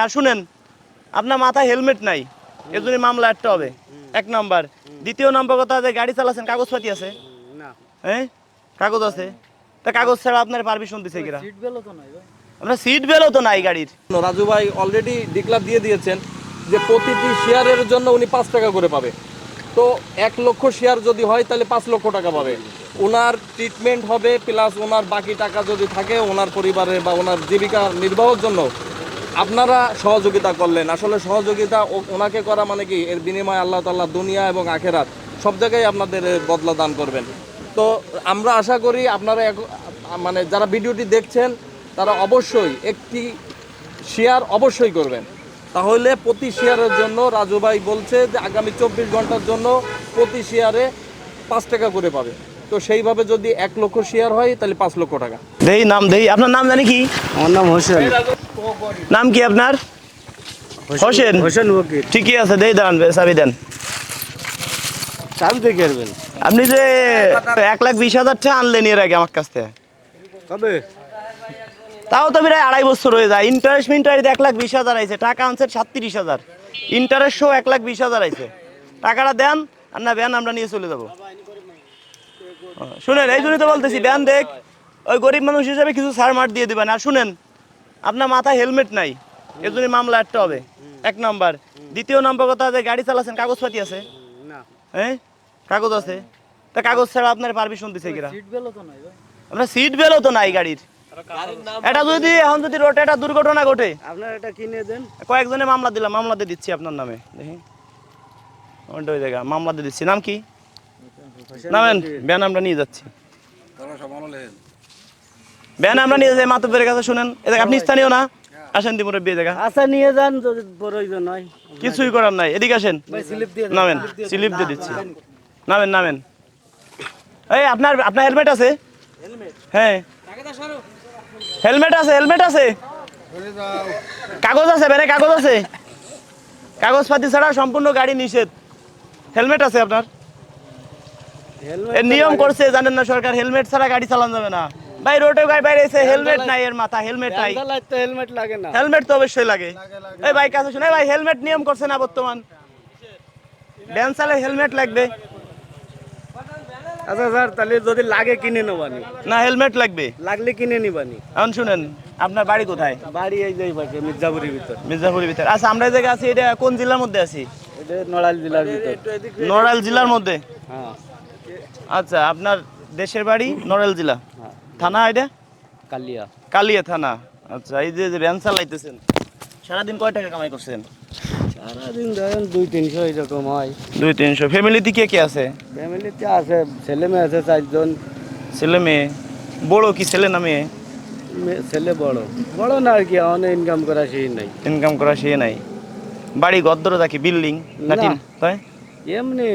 না শুনেন আপনার মাথায় হেলমেট নাই এর জন্য মামলা একটা হবে। এক নাম্বার। দ্বিতীয় নম্বর কথা যে গাড়ি চালাচ্ছেন কাগজপাতি আছে? হ্যাঁ? কাগজ আছে? তা কাগজ ছাড়া আপনার পারমিশন দিছে কিরা? সিট বেলও তো নাই ভাই। আপনার সিট বেলও তো নাই গাড়ির। রাজু ভাই অলরেডি ডিক্লার দিয়ে দিয়েছেন যে প্রতিটি শেয়ারের জন্য উনি পাঁচ টাকা করে পাবে। তো এক লক্ষ শেয়ার যদি হয় তাহলে পাঁচ লক্ষ টাকা পাবে। ওনার ট্রিটমেন্ট হবে প্লাস ওনার বাকি টাকা যদি থাকে ওনার পরিবারে বা ওনার জীবিকা নির্বাহের জন্য আপনারা সহযোগিতা করলেন। আসলে সহযোগিতা ও- ওনাকে করা মানে কি? এর বিনিময়ে আল্লাহ তাল্লাহ দুনিয়া এবং আখেরাত সব জায়গায় আপনাদের বদলা দান করবেন। তো আমরা আশা করি আপনারা এক- মানে যারা ভিডিওটি দেখছেন তারা অবশ্যই একটি শেয়ার অবশ্যই করবেন। তাহলে প্রতি শেয়ারের জন্য রাজু ভাই বলছে যে আগামী চব্বিশ ঘণ্টার জন্য প্রতি শেয়ারে পাঁচ টাকা করে পাবে। তো সেইভাবে যদি এক লক্ষ শেয়ার হয় তাহলে পাঁচ লক্ষ টাকা। দেই নাম দেই। আপনার নাম জানি কি? আমার নাম হোসেন। নাম কি আপনার? হোসেন হোসেন। ঠিকই আছে দেই দাঁড়ান চাবি দেন। চাবি থেকে আসবেন আপনি যে এক লাখ বিশ হাজার টাকা আনলেন এর আগে আমার কাছ থেকে। কবে? তাও তো প্রায় আড়াই বছর হয়ে যায়। ইন্টারেস্ট মিন্টারেস্ট এক লাখ বিশ হাজার আইছে টাকা আনছেন সাতত্রিশ হাজার। ইন্টারেস্ট শো এক লাখ বিশ হাজার আইছে। টাকাটা দেন আর না ব্যান আমরা নিয়ে চলে যাব। শুনেন এই জন্যই তো বলতেছি ব্যান দেখ ওই গরিব মানুষ হিসেবে কিছু সার মার দিয়ে দিবেন। আর শুনেন আপনার মাথায় হেলমেট নাই। এর জন্য মামলা একটা হবে। এক নম্বর। দ্বিতীয় নম্বর কথা যে গাড়ি চালাচ্ছেন কাগজপাতি আছে? হ্যাঁ? কাগজ আছে? তা কাগজ ছাড়া আপনার পারমিশন দিছে কিরা? সিট বেলও তো নাই ভাই আপনার সিট বেলও তো নাই গাড়ির। এটা যদি এখন যদি রোডে একটা দুর্ঘটনা ঘটে। আপনার এটা কিনে দেন। কয়েকজনে মামলা দিলাম মামলা দিয়ে দিচ্ছি আপনার নামে। দেখি। ওই জায়গা মামলা দিয়ে দিচ্ছি। নাম কি? নামেন ব্যান আমরা নিয়ে যাচ্ছি। ব্যান আমরা নিয়ে যাই মাতব্বের কাছে শুনেন। এ জায়গা আপনি স্থানীয় না? আসেন দি মুরব্বী এই জায়গা। আচ্ছা নিয়ে যান যদি প্রয়োজন হয় কিছুই করার নাই। এদিকে আসেন। ভাই স্লিপ দিয়ে নামেন স্লিপ দিয়ে দিচ্ছি। নামেন নামেন। এই আপনার আপনার হেলমেট আছে? হ্যাঁ। হেলমেট আছে হেলমেট আছে? কাগজ আছে বেরে কাগজ আছে? কাগজপাতি ছাড়া সম্পূর্ণ গাড়ি নিষেধ। হেলমেট আছে আপনার? এর নিয়ম করছে জানেন না সরকার হেলমেট ছাড়া গাড়ি চালানো যাবে না। ভাই রোডে গাড়ি বাইরে এসে হেলমেট নাই এর মাথা হেলমেট নাই। হেলমেট লাগে না। হেলমেট তো অবশ্যই লাগে। এই ভাই কাছে শুনে ভাই হেলমেট নিয়ম করছে না বর্তমান। ড্যান্স চালে হেলমেট লাগবে। আচ্ছা স্যার তাহলে যদি লাগে কিনে নেবানি। না হেলমেট লাগবে। লাগলে কিনে নিবানি। এখন শুনেন আপনার বাড়ি কোথায়? বাড়ি এই যে পাশে মির্জাপুরের ভিতর। মির্জাপুরের ভিতরে। আচ্ছা আমরা এই জায়গায় আছি এটা কোন জেলার মধ্যে আছি? এটা নড়াইল জেলার ভিতর। নড়াইল জেলার মধ্যে? হ্যাঁ। আচ্ছা আপনার দেশের বাড়ি নড়াইল জেলা? হ্যাঁ। থানা এটা? কালিয়া। কালিয়া থানা। আচ্ছা এই যে ভ্যান চালাইতেছেন সারাদিন কয় টাকা কামাই করছেন? সারাদিন ধরেন দুই তিনশো এরকম হয়। দুই তিনশো। ফ্যামিলিতে কে কে আছে? ফ্যামিলিতে আছে ছেলে মেয়ে আছে চারজন। ছেলে মেয়ে। বড় কি ছেলে না মেয়ে? ছেলে বড়। বড় না আর কি অনেক ইনকাম করা সেই নাই। ইনকাম করা সে নাই। বাড়ি ঘর গদ্দর দেখি বিল্ডিং না। টিন তাই? এমনি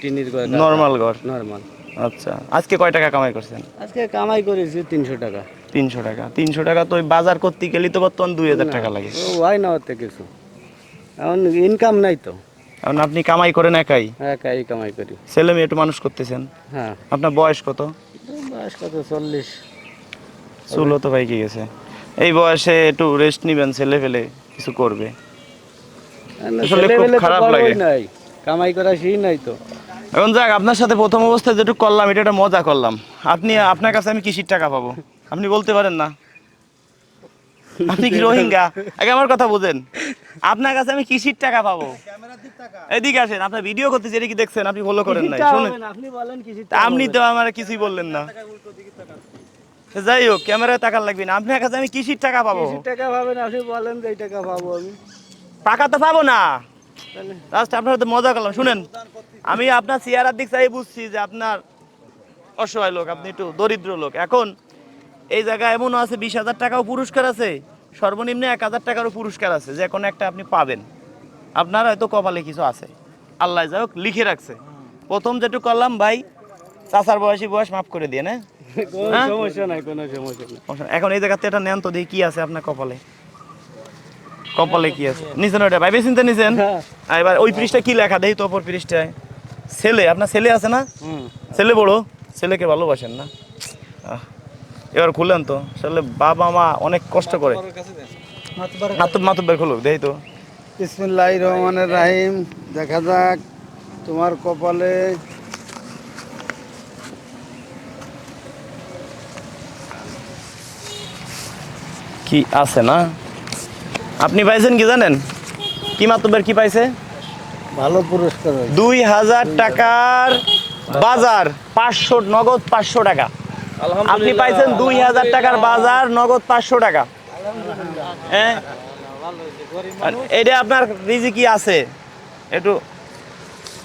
টিনির করে নর্মাল ঘর। নর্মাল আচ্ছা আজকে কয় টাকা কামাই করছেন? আজকে কামাই করেছি তিনশো টাকা। তিনশো টাকা তিনশো টাকা তো ওই বাজার করতে গেলে তো বর্তমান দুই হাজার টাকা লাগে। হয় না ওতে কিছু। এখন ইনকাম নাই তো। কারণ আপনি কামাই করেন একাই? একাই কামাই করি। ছেলে মেয়ে একটু মানুষ করতেছেন? হ্যাঁ। আপনার বয়স কত? বয়স কত? চল্লিশ। চুলো তো পাইকে গেছে। এই বয়সে একটু রেস্ট নিবেন ছেলে ফেলে কিছু করবে। আসলে খুব খারাপ লাগে। কামাই করা সেই নাই তো। এখন যাক আপনার সাথে প্রথম অবস্থায় যেটুকু করলাম এটা একটা মজা করলাম। আপনি আপনার কাছে আমি কিসির টাকা পাবো? আপনি বলতে পারেন না। আপনি কি রোহিঙ্গা? আগে আমার কথা বুঝেন। আপনার কাছে আমি কিসির টাকা পাবো? এদিকে আসেন আপনার ভিডিও করতেছি এটা কি দেখছেন? আপনি ফলো করেন নাই শুনেন। না, আপনি তা আমার কিছুই বললেন না। যাই হোক ক্যামেরায় টাকা লাগবে না। আপনার কাছে আমি কিসির টাকা পাবো? টাকা পাবেন আপনি বলেন যে টাকা পাবো আমি। টাকা তো পাবো না। লাস্ট আপনার তো মজা করলাম শুনেন। আমি আপনার চেয়ারার দিক চাই বুঝছি যে আপনার অসহায় লোক আপনি একটু দরিদ্র লোক। এখন এই জায়গায় এমনও আছে বিশ হাজার টাকাও পুরস্কার আছে সর্বনিম্ন এক হাজার টাকারও পুরস্কার আছে যে কোনো একটা আপনি পাবেন। আপনার হয়তো কপালে কিছু আছে। আল্লাহ যাই হোক লিখে রাখছে। প্রথম যেটুকু করলাম ভাই চাচার বয়সী বয়স মাফ করে দিয়ে না? হ্যাঁ? সমস্যা নাই কোনো সমস্যা এখন এই জায়গাতে এটা নেন তো দেখি কি আছে আপনার কপালে। কপালে কি আছে? নিছেন ওটা ভাইবে চিন্তা নিছেন। হ্যাঁ। এবার ওই পৃষ্ঠা কি লেখা? দেখি তো অপর পৃষ্ঠায় ছেলে আপনার ছেলে আছে না? হুম। ছেলে বড়। ছেলেকে ভালোবাসেন না? এবার খুলেন তো। আসলে বাবা মা অনেক কষ্ট করে। মাতুব বের খোলো দেই তো। বিসমিল্লাহ রহমানের রাহিম। দেখা যাক তোমার কপালে কি আছে না? আপনি পাইছেন কি জানেন? কি মাতুব্বের কি পাইছে? ভালো পুরস্কার দুই হাজার টাকার বাজার পাঁচশো নগদ পাঁচশো টাকা। আপনি পাইছেন দুই হাজার টাকার বাজার নগদ পাঁচশো টাকা। হ্যাঁ? এটা আপনার রিজি কি আছে? একটু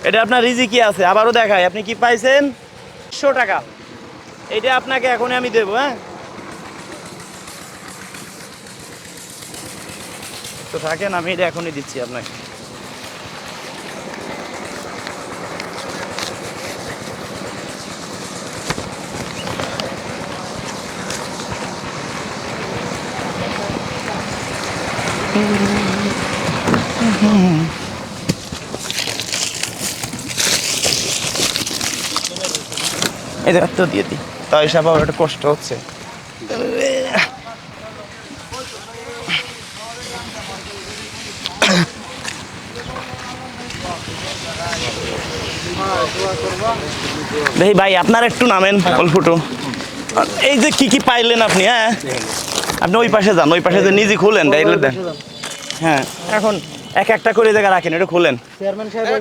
এটা আপনার রিজি কি আছে? আবারও দেখাই আপনি কি পাইছেন? পাঁচশো টাকা। এটা আপনাকে এখনই আমি দেবো হ্যাঁ? তো থাকেন, আমি এটা এখনই দিচ্ছি আপনাকে। যে তো দিয়ে দিই। তাই আমার একটু কষ্ট হচ্ছে। দেখি ভাই আপনার একটু নামেন অল্পটু এই যে কি কি পাইলেন আপনি হ্যাঁ? আপনি ওই পাশে যান ওই পাশে যে নিজে খুলেন ডাইলে দেন। হ্যাঁ এখন এক একটা করে জায়গা রাখেন এটা খুলেন।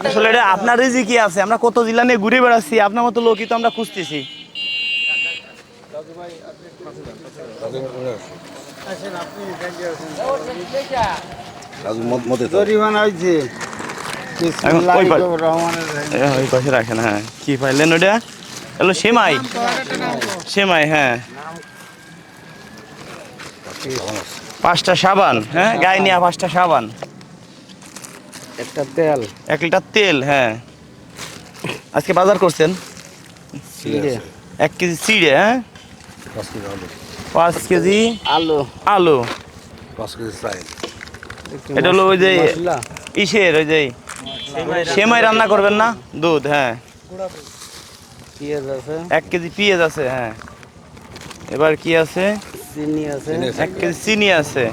আসলে এটা আপনার রিজি কি আছে আমরা কত জেলা নিয়ে ঘুরে বেড়াচ্ছি আপনার মতো লোকই তো আমরা খুঁজতেছি। জরিমানা হয়েছে। এখন ওই ওই পাশে রাখেন হ্যাঁ। কি পাইলেন ওটা হলো সেমাই। সেমাই হ্যাঁ। পাঁচটা সাবান হ্যাঁ? গায়ে নিয়ে পাঁচটা সাবান। একটা তেল। এক লিটার তেল হ্যাঁ। আজকে বাজার করছেন? এক কেজি চিড়ে হ্যাঁ? পাঁচ কেজি আলু। আলু। একটু এটা হলো ওই যে ইসের ওই যে সেমাই রান্না করবেন না? দুধ হ্যাঁ। পেঁয়াজ আছে। এক কেজি পেঁয়াজ আছে হ্যাঁ। এবার কি আছে? চিনি আছে। এক কেজি চিনি আছে।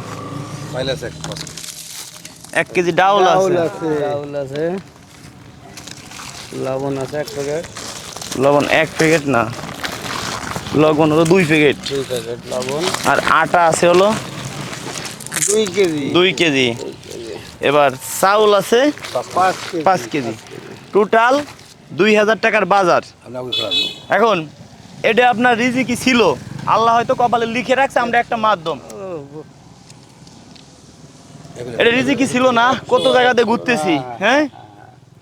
এক কেজি ডাউল আছে। লবণ আছে এক প্যাকেট। লবণ এক প্যাকেট না। লবণ হলো দুই প্যাকেট। দুই প্যাকেট লবণ। আর আটা আছে হলো দুই কেজি। দুই কেজি। এবার চাউল আছে পাঁচ কেজি। টোটাল দুই হাজার টাকার বাজার। এখন এটা আপনার রিজি কি ছিল? আল্লাহ হয়তো কপালে লিখে রাখছে আমরা একটা মাধ্যম। এটা রিজি কি ছিল না? কত জায়গাতে ঘুরতেছি হ্যাঁ?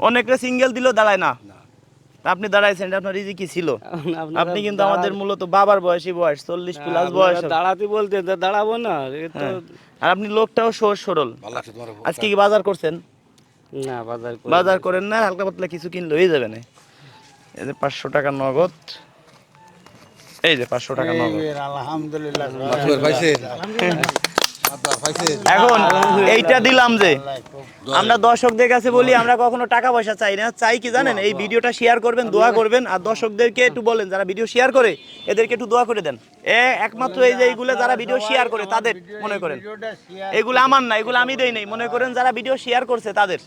অনেকটা সিঙ্গেল দিলেও দাঁড়ায় না। আপনি দাঁড়াইছেন এটা আপনার রিজি কি ছিল? আপনি কিন্তু আমাদের মূলত বাবার বয়সী বয়স চল্লিশ প্লাস বয়স। দাঁড়াতে বলতে দাঁড়াবো না। আর আপনি লোকটাও সহজ সরল। আজকে কি বাজার করছেন? না বাজার বাজার করেন না হালকা পাতলা কিছু কিনলে হয়ে যাবে না। এই যে পাঁচশো টাকা নগদ। এই যে পাঁচশো টাকা নগদ। আলহামদুলিল্লাহ। এখন এইটা দিলাম যে আমরা দর্শকদের কাছে বলি, আমরা কখনো টাকা পয়সা চাই না। চাই কি জানেন? এই ভিডিওটা শেয়ার করবেন, দোয়া করবেন। আর দর্শকদেরকে একটু বলেন, যারা ভিডিও শেয়ার করে, এদেরকে একটু দোয়া করে দেন। এ, একমাত্র এই যে এইগুলো যারা ভিডিও শেয়ার করে, তাদের মনে করেন। এগুলো আমার না, এগুলো আমি দেই নাই। মনে করেন যারা ভিডিও শেয়ার করছে, তাদের।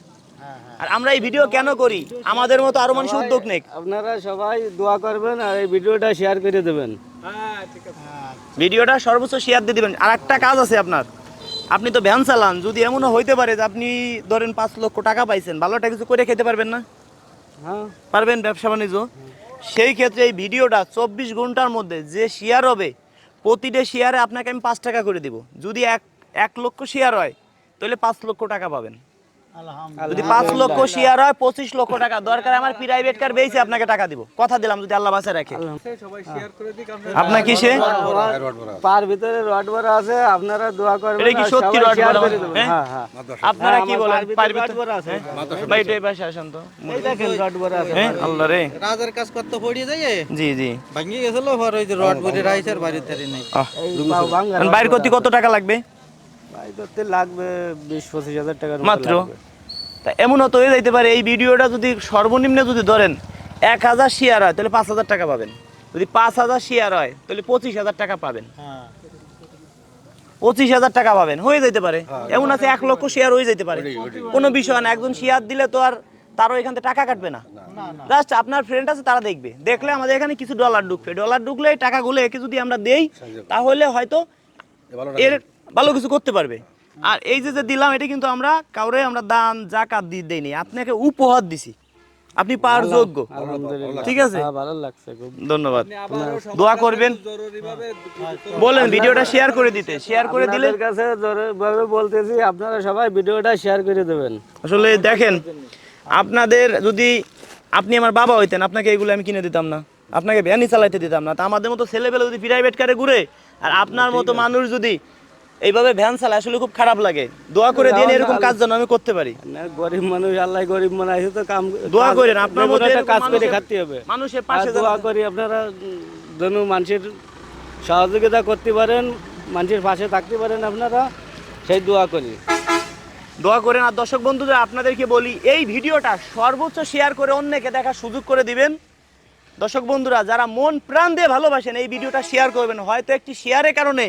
আর আমরা এই ভিডিও কেন করি? আমাদের মতো আরও মানুষ উদ্যোগ নেই আপনারা সবাই দোয়া করবেন আর এই ভিডিওটা শেয়ার করে দেবেন। ভিডিওটা সর্বোচ্চ শেয়ার দিয়ে দিবেন। আর একটা কাজ আছে আপনার। আপনি তো ভ্যান চালান যদি এমনও হইতে পারে যে আপনি ধরেন পাঁচ লক্ষ টাকা পাইছেন ভালোটা কিছু করে খেতে পারবেন না? হ্যাঁ। পারবেন ব্যবসা বাণিজ্য? সেই ক্ষেত্রে এই ভিডিওটা চব্বিশ ঘণ্টার মধ্যে যে শেয়ার হবে প্রতিটা শেয়ারে আপনাকে আমি পাঁচ টাকা করে দিব। যদি এক এক লক্ষ শেয়ার হয় তাহলে পাঁচ লক্ষ টাকা পাবেন। যদি পাঁচ লক্ষ শেয়ার হয় পঁচিশ লক্ষ টাকা দরকার আমার প্রাইভেট কার বেয়েছে আপনাকে টাকা দিব। কথা দিলাম যদি আল্লাহ বাসা রাখে। আপনার কিসে পার ভিতরে রড ভরা আছে আপনারা দোয়া করবেন এটা কি সত্যি রড দেবেন। হ্যাঁ? হ্যাঁ হ্যাঁ। আপনারা কি বলেন? পার ভিতরে- রড আছে। ভাই এটা পাশে আসেন তো। এই দেখেন রড ভরা আছে। আল্লাহ রে। রাজার কাজ করতে পড়িয়ে যায় জি জি। ভাঙিয়ে গেছিল পর ওই যে রড বাড়ির ধারে নেই। বাইর করতে কত টাকা লাগবে? ভাই করতে লাগবে বিশ পঁচিশ হাজার টাকার মাত্র? তা এমনও তো হয়ে যাইতে পারে এই ভিডিওটা যদি সর্বনিম্ন যদি ধরেন এক হাজার শেয়ার হয় তাহলে পাঁচ হাজার টাকা পাবেন। যদি পাঁচ হাজার শেয়ার হয় তাহলে পঁচিশ হাজার টাকা পাবেন। পঁচিশ হাজার টাকা পাবেন হয়ে যেতে পারে। এমন আছে এক লক্ষ শেয়ার হয়ে যেতে পারে। কোনো বিষয় না একজন শেয়ার দিলে তো আর তারও এখান থেকে টাকা কাটবে না। জাস্ট আপনার ফ্রেন্ড আছে তারা দেখবে। দেখলে আমাদের এখানে কিছু ডলার ঢুকবে। ডলার ঢুকলে টাকাগুলো একে যদি আমরা দেই তাহলে হয়তো এর ভালো কিছু করতে পারবে। আর এই যে যে দিলাম এটা কিন্তু আমরা কাউরে আমরা দান জাকাত দিয়ে দেইনি। আপনাকে উপহার দিছি। আপনি পাওয়ার যোগ্য। ঠিক আছে? ভালো লাগছে খুব। ধন্যবাদ। দোয়া করবেন। বলেন ভিডিওটা শেয়ার করে দিতে শেয়ার করে দিলে কাছে জোরভাবে বলতেছি আপনারা সবাই ভিডিওটা শেয়ার করে দেবেন। আসলে দেখেন আপনাদের যদি আপনি আমার বাবা হইতেন আপনাকে এগুলো আমি কিনে দিতাম না। আপনাকে ভ্যানই চালাইতে দিতাম না। তা আমাদের মতো ছেলেবেলে যদি প্রাইভেট কারে ঘুরে আর আপনার মতো মানুষ যদি এইভাবে ভ্যান চালায় আসলে খুব খারাপ লাগে। দোয়া করে দিন এরকম কাজ যেন আমি করতে পারি। না, গরিব মানুষ আল্লাহ গরিব মানুষ তো কাম দোয়া করেন আপনার মতো কাজ করে খাতে হবে। মানুষের পাশে দোয়া করি আপনারা যেন মানুষের সহযোগিতা করতে পারেন মানুষের পাশে থাকতে পারেন আপনারা সেই দোয়া করি। দোয়া করেন আর দর্শক বন্ধুদের আপনাদেরকে বলি এই ভিডিওটা সর্বোচ্চ শেয়ার করে অন্যকে দেখার সুযোগ করে দিবেন। দর্শক বন্ধুরা যারা মন প্রাণ দিয়ে ভালোবাসেন এই ভিডিওটা শেয়ার করবেন। হয়তো একটি শেয়ারের কারণে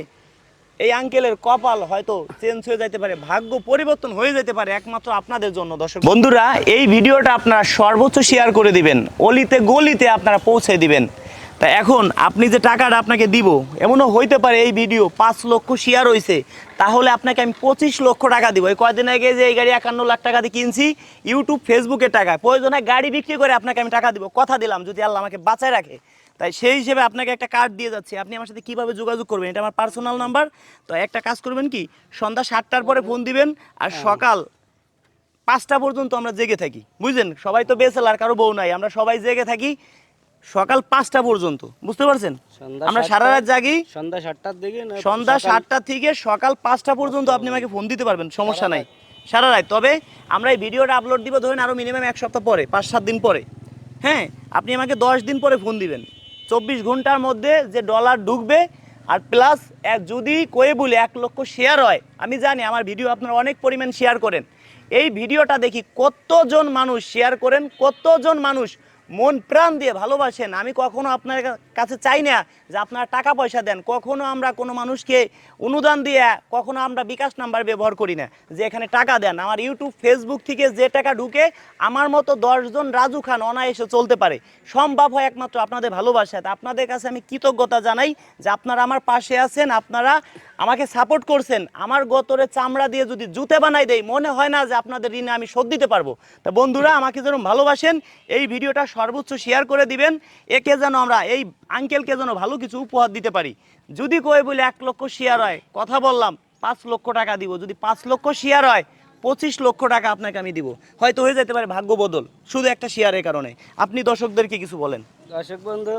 এই আঙ্কেলের কপাল হয়তো চেঞ্জ হয়ে যেতে পারে, ভাগ্য পরিবর্তন হয়ে যেতে পারে একমাত্র আপনাদের জন্য, দর্শক। বন্ধুরা, এই ভিডিওটা আপনারা সর্বোচ্চ শেয়ার করে দিবেন, অলিতে গলিতে আপনারা পৌঁছে দিবেন। তা এখন আপনি যে টাকাটা আপনাকে দিব, এমনও হইতে পারে এই ভিডিও পাঁচ লক্ষ শেয়ার হয়েছে তাহলে আপনাকে আমি পঁচিশ লক্ষ টাকা দিব। এই কয়দিন আগে যে এই গাড়ি একান্ন লাখ টাকা দিয়ে কিনছি ইউটিউব ফেসবুকের টাকা প্রয়োজনে গাড়ি বিক্রি করে আপনাকে আমি টাকা দিব। কথা দিলাম, যদি আল্লাহ আমাকে বাঁচায় রাখে। তাই সেই হিসেবে আপনাকে একটা কার্ড দিয়ে যাচ্ছি। আপনি আমার সাথে কীভাবে যোগাযোগ করবেন? এটা আমার পার্সোনাল নাম্বার তো একটা কাজ করবেন কি? সন্ধ্যা সাতটার পরে ফোন দিবেন আর সকাল পাঁচটা পর্যন্ত আমরা জেগে থাকি। বুঝলেন? সবাই তো বেসেলার কারও বউ নাই। আমরা সবাই জেগে থাকি সকাল পাঁচটা পর্যন্ত। বুঝতে পারছেন? আমরা সারা রাত জাগি। সন্ধ্যা সাতটার দিকে সন্ধ্যা সাতটা থেকে সকাল পাঁচটা পর্যন্ত আপনি আমাকে ফোন দিতে পারবেন। সমস্যা নাই। সারা রাত। তবে আমরা এই ভিডিওটা আপলোড দিব ধরেন আরও মিনিমাম এক সপ্তাহ পরে পাঁচ সাত দিন পরে। হ্যাঁ? আপনি আমাকে দশ দিন পরে ফোন দিবেন। চব্বিশ ঘণ্টার মধ্যে যে ডলার ঢুকবে, আর প্লাস যদি কয়ে বলে এক লক্ষ শেয়ার হয়, আমি জানি আমার ভিডিও আপনারা অনেক পরিমাণ শেয়ার করেন। এই ভিডিওটা দেখি কতজন মানুষ শেয়ার করেন, কতজন মানুষ মন প্রাণ দিয়ে ভালোবাসেন। আমি কখনো আপনার কাছে চাই না যে আপনারা টাকা পয়সা দেন। কখনো আমরা কোনো মানুষকে অনুদান দিয়ে কখনো আমরা বিকাশ নাম্বার ব্যবহার করি না। যে এখানে টাকা দেন। আমার ইউটিউব, ফেসবুক থেকে যে টাকা ঢুকে আমার মতো দশজন রাজু খান অনায়াসে চলতে পারে। সম্ভব হয় একমাত্র আপনাদের ভালোবাসাতে আপনাদের কাছে আমি কৃতজ্ঞতা জানাই যে আপনারা আমার পাশে আছেন, আপনারা আমাকে সাপোর্ট করছেন। আমার গতরে চামড়া দিয়ে যদি জুতে বানাই দেয় মনে হয় না যে আপনাদের ঋণে আমি শোধ দিতে পারব। তা বন্ধুরা, আমাকে যেরকম ভালোবাসেন, এই ভিডিওটা সর্বোচ্চ শেয়ার করে দিবেন একে যেন আমরা এই আঙ্কেলকে যেন ভালো কিছু উপহার দিতে পারি। যদি কয়ে বলে এক লক্ষ শেয়ার হয় কথা বললাম পাঁচ লক্ষ টাকা দিব। যদি পাঁচ লক্ষ শেয়ার হয় পঁচিশ লক্ষ টাকা আপনাকে আমি দিব। হয়তো হয়ে যেতে পারে ভাগ্য বদল শুধু একটা শেয়ারের কারণে। আপনি দর্শকদেরকে কিছু বলেন। দর্শক বন্ধু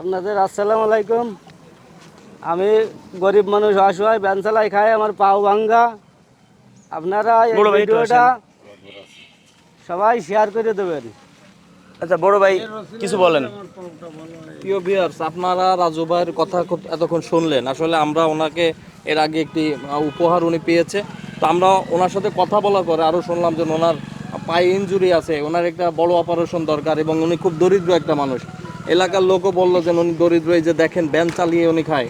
আপনাদের আসসালামু আলাইকুম। আমি গরিব মানুষ অসহায় ব্যান চালাই খাই আমার পাও ভাঙ্গা। আপনারা এই ভিডিওটা সবাই শেয়ার করে দেবেন। আচ্ছা বড় ভাই, কিছু বলেন। প্রিয় ভিউয়ার্স আপনারা রাজু ভাইয়ের কথা এতক্ষণ শুনলেন। আসলে আমরা ওনাকে এর আগে একটি উপহার উনি পেয়েছে। তো আমরা ওনার সাথে কথা বলার পরে আরও শুনলাম যে ওনার পায়ে ইনজুরি আছে, ওনার একটা বড় অপারেশন দরকার এবং উনি খুব দরিদ্র একটা মানুষ। এলাকার লোকও বলল যে উনি দরিদ্র, এই যে দেখেন, ব্যান চালিয়ে উনি খায়।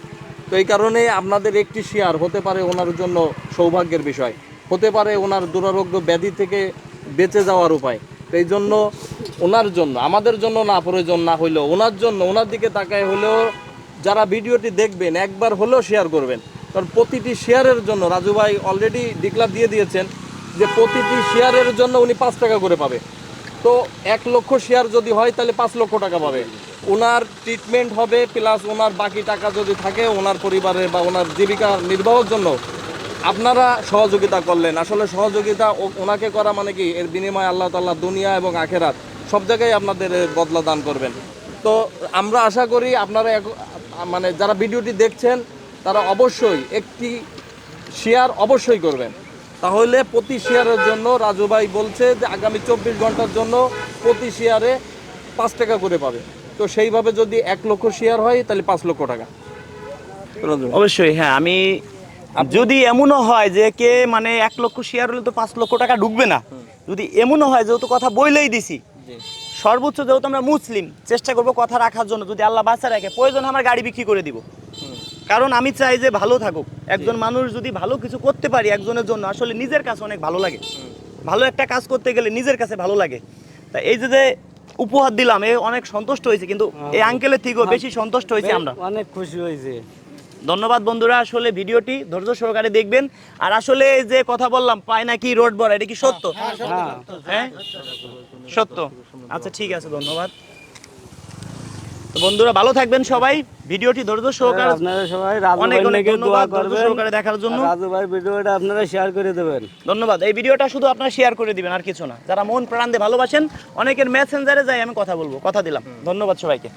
তো এই কারণে আপনাদের একটি শেয়ার হতে পারে ওনার জন্য সৌভাগ্যের বিষয়। হতে পারে ওনার দুরারোগ্য ব্যাধি থেকে বেঁচে যাওয়ার উপায়। তো এই জন্য ওনার জন্য, আমাদের জন্য না, প্রয়োজন না হইলেও, ওনার জন্য, ওনার দিকে তাকায় হলেও যারা ভিডিওটি দেখবেন, একবার হলেও শেয়ার করবেন। কারণ প্রতিটি শেয়ারের জন্য, রাজু ভাই অলরেডি ডিক্লার দিয়ে দিয়েছেন যে প্রতিটি শেয়ারের জন্য উনি পাঁচ টাকা করে পাবে। তো এক লক্ষ শেয়ার যদি হয়, তাহলে পাঁচ লক্ষ টাকা পাবে। ওনার ট্রিটমেন্ট হবে প্লাস ওনার বাকি টাকা যদি থাকে ওনার পরিবারে বা ওনার জীবিকা নির্বাহের জন্য। আপনারা সহযোগিতা করলেন। আসলে সহযোগিতা ওনাকে করা মানে কি? এর বিনিময়ে আল্লাহ তাল্লাহ দুনিয়া এবং আখেরাত সব জায়গায় আপনাদের বদলা দান করবেন। তো আমরা আশা করি আপনারা মানে যারা ভিডিওটি দেখছেন তারা অবশ্যই একটি শেয়ার অবশ্যই করবেন। তাহলে প্রতি শেয়ারের জন্য রাজু ভাই বলছে যে আগামী চব্বিশ ঘণ্টার জন্য প্রতি শেয়ারে পাঁচ টাকা করে পাবে। তো সেইভাবে যদি এক লক্ষ শেয়ার হয় তাহলে পাঁচ লক্ষ টাকা। অবশ্যই হ্যাঁ আমি যদি এমনও হয় যে কে মানে এক লক্ষ শেয়ার হলে তো পাঁচ লক্ষ টাকা ঢুকবে না। যদি এমনও হয় যেহেতু কথা বইলেই দিছি সর্বোচ্চ যেহেতু আমরা মুসলিম চেষ্টা করব কথা রাখার জন্য। যদি আল্লাহ বাঁচা রাখে প্রয়োজন আমার গাড়ি বিক্রি করে দিব। কারণ আমি চাই যে ভালো থাকুক। একজন মানুষ যদি ভালো কিছু করতে পারি একজনের জন্য আসলে নিজের কাছে অনেক ভালো লাগে। ভালো একটা কাজ করতে গেলে নিজের কাছে ভালো লাগে। তা এই যে যে উপহার দিলাম এ অনেক সন্তুষ্ট হয়েছে কিন্তু এই আঙ্কেলের থেকেও বেশি সন্তুষ্ট হয়েছে আমরা। অনেক খুশি হয়েছে। ধন্যবাদ বন্ধুরা আসলে ভিডিওটি ধৈর্য সহকারে দেখবেন। আর আসলে যে কথা বললাম পায় নাকি রোড বড় এটা কি সত্য? হ্যাঁ হ্যাঁ সত্য আচ্ছা ঠিক আছে ধন্যবাদ। তো বন্ধুরা ভালো থাকবেন সবাই। ভিডিওটি ধৈর্য সহকারে আপনারা সবাই অনেক অনেক ধন্যবাদ ধৈর্য সহকারে দেখার জন্য। রাজু ভাই ভিডিওটা আপনারা শেয়ার করে দেবেন। ধন্যবাদ। এই ভিডিওটা শুধু আপনারা শেয়ার করে দিবেন আর কিছু না। যারা মন প্রাণ দিয়ে ভালোবাসেন অনেকের মেসেঞ্জারে যাই আমি কথা বলব কথা দিলাম। ধন্যবাদ সবাইকে।